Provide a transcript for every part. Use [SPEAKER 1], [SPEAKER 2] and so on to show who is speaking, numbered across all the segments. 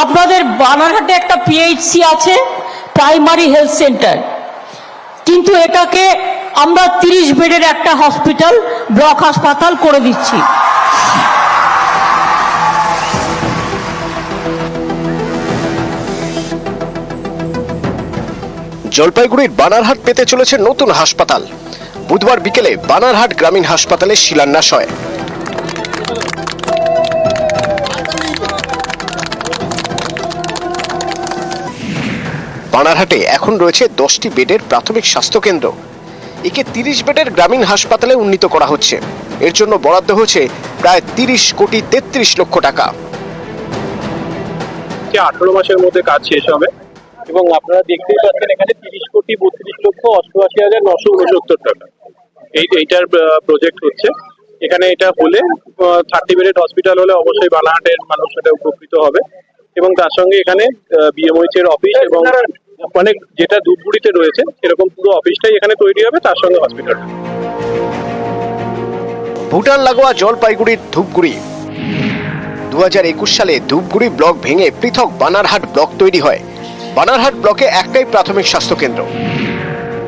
[SPEAKER 1] আপনাদের বানারহাটে একটা পিএইচসি আছে প্রাইমারি হেলথ সেন্টার কিন্তু এটাকে আমরা তিরিশ বেডের একটা হসপিটাল ব্লক হাসপাতাল করে দিচ্ছি।
[SPEAKER 2] জলপাইগুড়ির বানারহাট পেতে চলেছে নতুন হাসপাতাল। বুধবার বিকেলে বানারহাট গ্রামীণ হাসপাতালে শিলান্যাস হয়। বানারহাটে এখন রয়েছে দশটি বেডের প্রাথমিক স্বাস্থ্যকেন্দ্র। একে তিরিশ বেডের গ্রামীণ হাসপাতালে উন্নীত করা হচ্ছে। এর জন্য বরাদ্দ হয়েছে প্রায় তিরিশ কোটি তেত্রিশ লক্ষ টাকা।
[SPEAKER 3] আঠারো মাসের মধ্যে কাজ শেষ হবে এবং আপনারা দেখতেই পাচ্ছেন এখানে তিরিশ কোটি বত্রিশ লক্ষ অষ্টআশি হাজার নশো উনসত্তর টাকা। এই, এইটার প্রজেক্ট হচ্ছে। এখানে এটা হলে থার্টি বেডেড হসপিটাল হলে অবশ্যই বানাহাটের মানুষ এটা উপকৃত হবে। এবং তার সঙ্গে এখানে বিএমওইচ এর অফিস এবং মানে যেটা ধূপগুড়িতে রয়েছে, সেরকম পুরো অফিসটাই এখানে তৈরি হবে, তার সঙ্গে হসপিটালটা
[SPEAKER 2] ভুটান, লাগোয়া, জলপাইগুড়ির ধূপগুড়ি। দু হাজার একুশ সালে ধূপগুড়ি ব্লক ভেঙে পৃথক বানারহাট ব্লক তৈরি হয়। বানারহাট ব্লকে একটাই প্রাথমিক স্বাস্থ্যকেন্দ্র।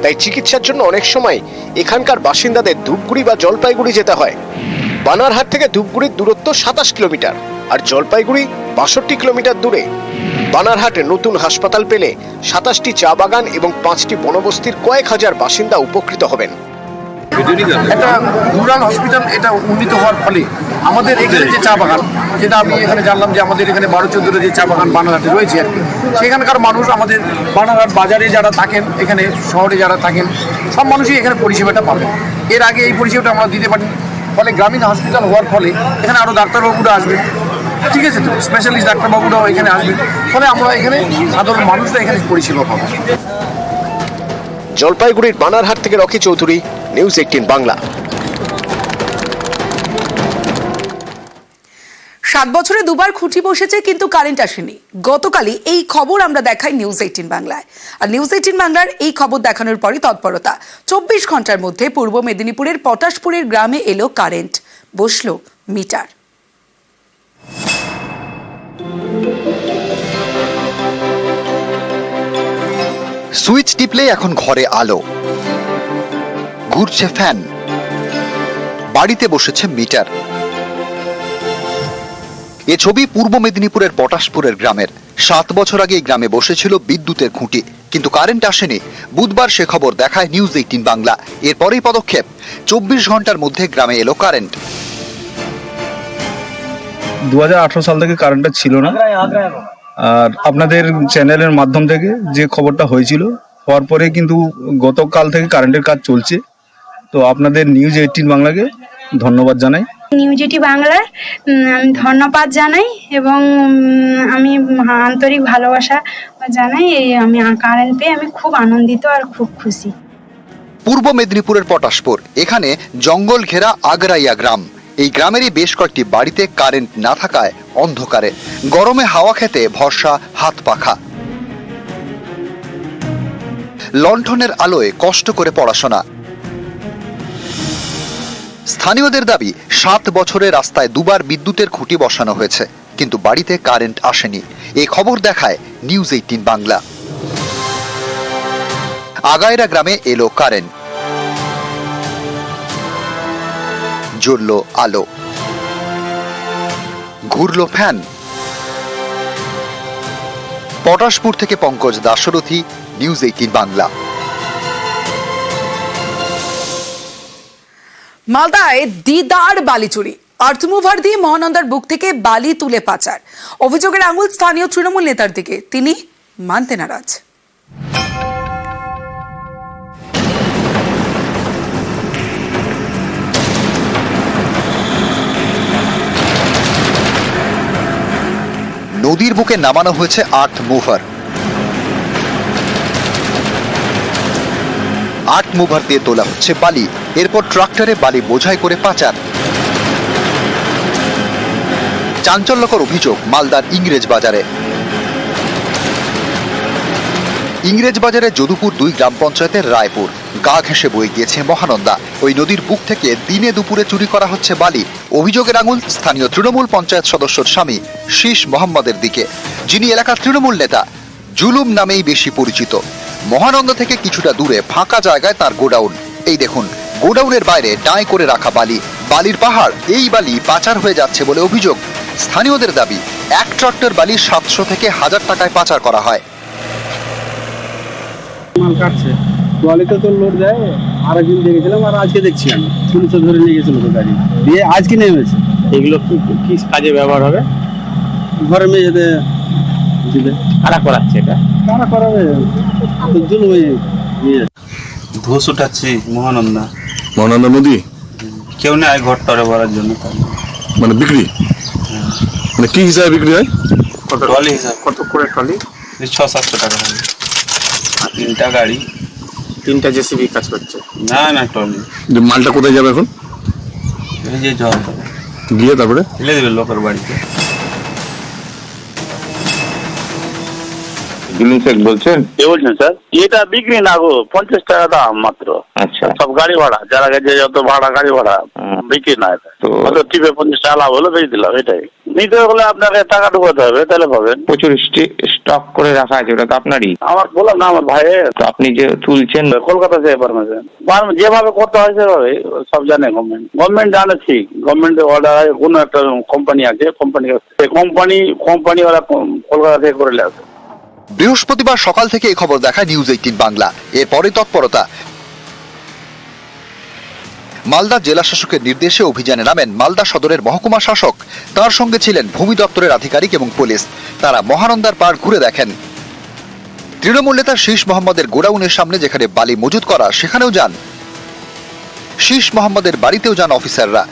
[SPEAKER 2] তাই চিকিৎসার জন্য অনেক সময় এখানকার বাসিন্দাদের ধূপগুড়ি বা জলপাইগুড়ি যেতে হয়। বানারহাট থেকে ধূপগুড়ির দূরত্ব সাতাশ কিলোমিটার। আর জলপাইগুড়ি বাষট্টি কিলোমিটার দূরে। বানারহাটে নতুন হাসপাতাল পেলে সাতাশটি চা বাগান এবং পাঁচটি বনবস্তির কয়েক হাজার বাসিন্দা উপকৃত হবেন।
[SPEAKER 4] একটা রুরাল হসপিটাল এটা উন্নীত হওয়ার ফলে আমাদের এখানে যে চা বাগান, যেটা আমি এখানে জানলাম যে আমাদের এখানে বারো চোদ্দোটা যে চা বাগান বানারহাটে রয়েছে আর সেখানকার মানুষ আমাদের বানারহাট বাজারে যারা থাকেন, এখানে শহরে যারা থাকেন, সব মানুষই এখানে পরিষেবাটা পাবেন। এর আগে এই পরিষেবাটা আমরা দিতে পারি ফলে গ্রামীণ হসপিটাল হওয়ার ফলে এখানে আরও ডাক্তারবাবুরা আসবেন ঠিক আছে তো স্পেশালিস্ট ডাক্তারবাবুরাও এখানে আসবেন ফলে আমরা এখানে সাধারণ মানুষরা এখানে পরিষেবা পাবো।
[SPEAKER 2] জলপাইগুড়ির বানারহাট থেকে রকি চৌধুরী নিউজ এইটিন বাংলা।
[SPEAKER 5] সাত বছরে দুবার খুঁটি বসেছে কিন্তু কারেন্ট আসেনি। গতকালই এই খবর আমরা দেখাই নিউজ এইটিন বাংলায়। আর নিউজ এইটিন বাংলার এই খবর দেখানোর পরই তৎপরতা। চব্বিশ ঘণ্টার মধ্যে পূর্ব মেদিনীপুরের পটাশপুরের গ্রামে এলো কারেন্ট। বসল মিটার।
[SPEAKER 6] সুইচ টিপলেই এখন ঘরে আলো। ঘুরছে ফ্যান। বাড়িতে বসেছে মিটার। এ ছবি পূর্ব মেদিনীপুরের পটাশপুরের গ্রামের। সাত বছর আগে এই গ্রামে বসেছিল বিদ্যুতের খুঁটি। কিন্তু কারেন্ট আসেনি। বুধবার সে খবর দেখায় নিউজ এইটিন বাংলা। এরপরেই পদক্ষেপ। চব্বিশ ঘণ্টার মধ্যে গ্রামে এলো কারেন্ট।
[SPEAKER 7] দু হাজার আঠারো সাল থেকে কারেন্টটা ছিল না। আর আপনাদের চ্যানেলের মাধ্যম থেকে যে খবরটা হয়েছিল হওয়ার পরে কিন্তু গতকাল থেকে কারেন্টের কাজ চলছে। তো আপনাদের নিউজ এইটিন বাংলাকে ধন্যবাদ জানাই।
[SPEAKER 8] নিউজ এটি বাংলার আমি ধন্যবাদ জানাই এবং আমি আন্তরিক ভালোবাসা জানাই। এই আমি কারেন্ট পেয়ে আমি খুব আনন্দিত আর খুব খুশি।
[SPEAKER 6] পূর্ব মেদিনীপুরের পটাশপুর এখানে জঙ্গল ঘেরা আগ্রাইয়া গ্রাম। এই গ্রামেরই বেশ কয়েকটি বাড়িতে কারেন্ট না থাকায় অন্ধকারে। গরমে হাওয়া খেতে ভরসা হাত পাখা। লণ্ঠনের আলোয় কষ্ট করে পড়াশোনা। স্থানীয়দের দাবি, সাত বছরের রাস্তায় দুবার বিদ্যুতের খুঁটি বসানো হয়েছে, কিন্তু বাড়িতে কারেন্ট আসেনি। এই খবর দেখায় নিউজ এইটিন বাংলা। আগায়রা গ্রামে এলো কারেন্ট। জ্বলল আলো। ঘুরল ফ্যান। পটাশপুর থেকে পঙ্কজ দাশরথী নিউজ এইটিন বাংলা।
[SPEAKER 5] মালদায় দিদার বালি চুরি আর্থমুভার দিয়ে মহানন্দার বুক থেকে বালি তুলে পাচার। অভিযোগের আঙুল স্থানীয় তৃণমূল নেতার দিকে। তিনি মানতে নারাজ।
[SPEAKER 6] নদীর বুকে নামানো হয়েছে আর্থ মুভার। আর্থ মুভার দিয়ে তোলা হচ্ছে বালি। এরপর ট্রাক্টরে বালি বোঝাই করে পাচার। চাঞ্চল্যকর অভিযোগ মালদার ইংরেজ বাজারে। ইংরেজ বাজারে যদুপুর দুই গ্রাম পঞ্চায়েতের রায়পুর। গা ঘেঁষে বয়ে গিয়েছে মহানন্দা। ওই নদীর বুক থেকে দিনে দুপুরে চুরি করা হচ্ছে বালি। অভিযোগের আঙুল স্থানীয় তৃণমূল পঞ্চায়েত সদস্যর স্বামী, শীষ মোহাম্মদের দিকে। যিনি এলাকার তৃণমূল নেতা, জুলুম নামেই বেশি পরিচিত। মহানন্দা থেকে কিছুটা দূরে ফাঁকা জায়গায় তার গোডাউন। এই দেখুন, গোডাউনের বাইরে ডাঁই করে রাখা বালি। বালির পাহাড়, এই বালি পাচার হয়ে যাচ্ছে বলে অভিযোগ। স্থানীয়দের দাবি, এক ট্রাক্টর বালি সাতশো থেকে হাজার টাকায় পাচার করা হয়।
[SPEAKER 9] মাল কাটছে। ট্রলিতে তো লোড যায় আর একদিন দেখেছিলাম আর আজকে দেখছি আমি। পুলিশে ধরে নিয়ে গেছিল তো গাড়ি। দিয়ে আজকে নেমেছে এগুলো কি কি কাজে ব্যবহার হবে? ঘরে মেয়েতে দিবে কারা করাচ্ছে এটা? কারা করাবে? তো জুলুমে।
[SPEAKER 10] ঘুষ উঠাচ্ছি মহানন্দা।
[SPEAKER 11] মহানন্দা নদী?
[SPEAKER 10] কেউ নেই ঘর টরে ভরার জন্য।
[SPEAKER 11] মানে বিক্রি? মানে কি হিসাবে বিক্রি হয়?
[SPEAKER 10] কত ট্রলি হিসাব।
[SPEAKER 9] কত করে ট্রলি?
[SPEAKER 10] ছ সাতশো টাকা হবে। তিনটা গাড়ি।
[SPEAKER 9] তিনটা জেসিবি কাজ করছে।
[SPEAKER 10] না না ট্রলি
[SPEAKER 11] মালটা কোথায় যাবে এখন?
[SPEAKER 10] জল।
[SPEAKER 11] গিয়ে তারপরে?
[SPEAKER 10] ফেলে দেবে লোকের বাড়িতে।
[SPEAKER 12] জুলুম শেখ বলছেন?
[SPEAKER 13] কে বলছেন স্যার? এটা বিক্রি না গো পঞ্চাশ টাকা দাম মাত্র।
[SPEAKER 12] আচ্ছা।
[SPEAKER 13] সব গাড়ি ভাড়া। যারা গেছে যত ভাড়া গাড়ি ভাড়া বিক্রি না এটা।
[SPEAKER 12] তো-
[SPEAKER 13] টিপে পঞ্চাশ টাকা লাভ হলো বেশি দিলাম এটাই। নিতে হলে আপনাকে টাকা ঢুকাতে হবে তাহলে পাবেন।
[SPEAKER 12] প্রচুর স্টক করে রাখা আছে ওটা তো আপনারই।
[SPEAKER 13] আমার বললাম না আমার ভাইয়ের।
[SPEAKER 12] তো আপনি যে তুলছেন
[SPEAKER 13] কলকাতা থেকে পারমিশন। যেভাবে করতে হয় সেভাবে সব জানে গভর্নমেন্ট গভর্নমেন্ট জানে ঠিক। গভর্নমেন্টের অর্ডার আছে কোনো একটা কোম্পানি আছে কোম্পানি সেই কোম্পানি কোম্পানি ওরা কলকাতা থেকে করে আসে।
[SPEAKER 6] বৃহস্পতিবার সকাল থেকে এই খবর দেখায় নিউজ এইটিন বাংলা। এরপরে তৎপরতা। মালদা জেলা শাসকের নির্দেশে অভিযানে নামেন মালদা সদরের মহকুমা শাসক। তার সঙ্গে ছিলেন ভূমি দপ্তরের আধিকারিক এবং পুলিশ। তারা মহানন্দার পাড় ঘুরে দেখেন। তৃণমূল নেতা শীষ মোহাম্মদের গোডাউনের সামনে যেখানে বালি মজুত করা, সেখানেও যান। শীষ মোহাম্মদের বাড়িতেও যান অফিসাররা।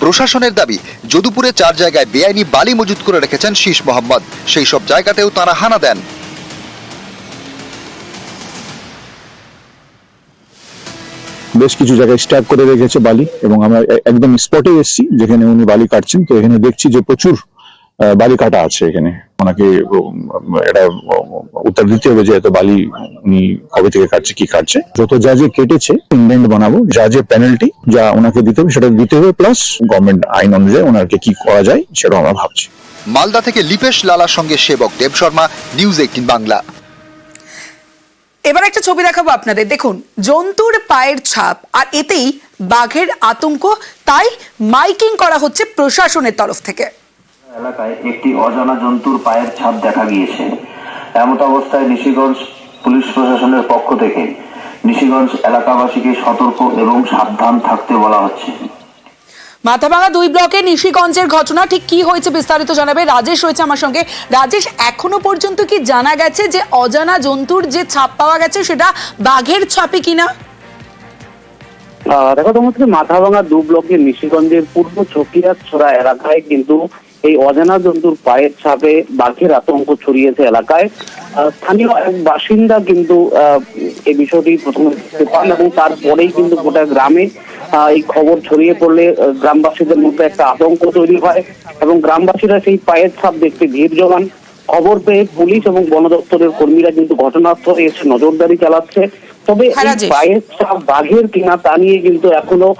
[SPEAKER 6] প্রশাসনের দাবি, যদুপুরে চার জায়গায় বেআইনি বালি মজুত করে রেখেছেন শীষ মোহাম্মদ। সেই সব জায়গাতেও তারা হানা দেন।
[SPEAKER 11] বেশ কিছু জায়গায় স্ট্যাক করে রেখেছে বালি এবং আমরা একদম স্পটে এসেছি যেখানে উনি বালি কাটছেন। তো এখানে দেখছি যে প্রচুর বালি কাটা আছে এখানে। ওনাকে এটা উত্তর দিতে হবে যে এত বালি উনি কবে থেকে কাটছে, কি কাটছে। যত যা যে কেটেছে ইন্ডেন্ট বানাবো, যা যে পেনাল্টি যা ওনাকে দিতে হবে সেটা দিতে হবে প্লাস গভর্নমেন্ট আইন অনুযায়ী ওনাকে কি করা যায় সেটা আমরা ভাবছি।
[SPEAKER 6] মালদা থেকে লিপেশ লালার সঙ্গে সেবক দেব শর্মা, নিউজ এইটিন বাংলা।
[SPEAKER 5] এবার একটা ছবি দেখাবো আপনাদের। দেখুন, জন্তুর পায়ের ছাপ, আর এতেই বাঘের আতঙ্ক। তাই মাইকিং করা হচ্ছে প্রশাসনের তরফ থেকে।
[SPEAKER 14] এলাকায় একটি অজানা জন্তুর পায়ের ছাপ দেখা গিয়েছে। এমত অবস্থায় নিশিগঞ্জ পুলিশ প্রশাসনের পক্ষ থেকে নিশিগঞ্জ এলাকাবাসীকে সতর্ক এবং সাবধান থাকতে বলা হচ্ছে।
[SPEAKER 5] মাথাভাঙা দুই ব্লকে নিশিগঞ্জের ঘটনা, ঠিক কি হয়েছে বিস্তারিত জানাবে রাজেশ রয়েছে আমার সঙ্গে। রাজেশ, এখনও পর্যন্ত কি জানা গেছে যে অজানা জন্তুর যে ছাপ পাওয়া গেছে সেটা বাঘের ছাপে কিনা?
[SPEAKER 13] দেখো, তোমার মাথা মাথাভাঙা দু ব্লকের নিশিগঞ্জের পূর্ব ছকিয়া ছড়া এলাকায় কিন্তু এই অজানা জন্তুর পায়ের ছাপে বাঘের আতঙ্ক ছড়িয়েছে এলাকায়। স্থানীয় এক বাসিন্দা কিন্তু আহ, এই বিষয়টি প্রথমে দেখতে পান এবং তারপরেই কিন্তু গোটা গ্রামে এই খবর ছড়িয়ে পড়লে গ্রামবাসীদের মধ্যে একটা আতঙ্ক তৈরি হয় এবং গ্রামবাসীরা সেই পায়ের ছাপ দেখতে ভিড় জমান। খবর পেয়ে পুলিশ এবং বন দপ্তরের কর্মীরা কিন্তু ঘটনাস্থলে এসে নজরদারি চালাচ্ছে। তবে এই পায়ের ছাপ বাঘের কিনা তা নিয়ে কিন্তু এখনও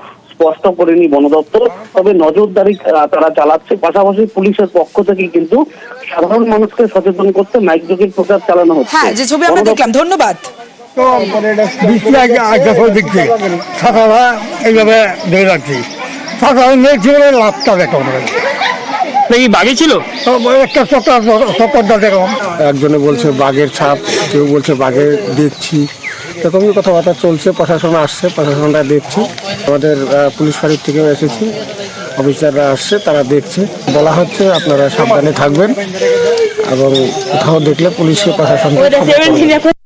[SPEAKER 13] স্পষ্ট করেনি বন দপ্তর। তবে নজরদারি তারা চালাচ্ছে। পাশাপাশি পুলিশের পক্ষ থেকে কিন্তু সাধারণ মানুষকে সচেতন করতে মাইক যোগের প্রচার চালানো হচ্ছে।
[SPEAKER 5] হ্যাঁ যে ছবি আমরা দেখলাম ধন্যবাদ।
[SPEAKER 9] বৃষ্টি আগে আগে দেখছি। সকালবেলা এইভাবে ধরে রাখছি। সকালে মেঘ বলে লাভটা দেখো
[SPEAKER 3] কি বাকি ছিল?
[SPEAKER 9] একটা চক্কর একজনে বলছে বাঘের ছাপ কেউ বলছে বাঘের দেখছি। এরকমই কথাবার্তা চলছে প্রশাসন আসছে প্রশাসনরা দেখছে আমাদের পুলিশ ফাঁড়ির থেকেও এসেছি অফিসাররা আসছে তারা দেখছে বলা হচ্ছে আপনারা সাবধানে থাকবেন এবং কোথাও দেখলে পুলিশকে করবেন।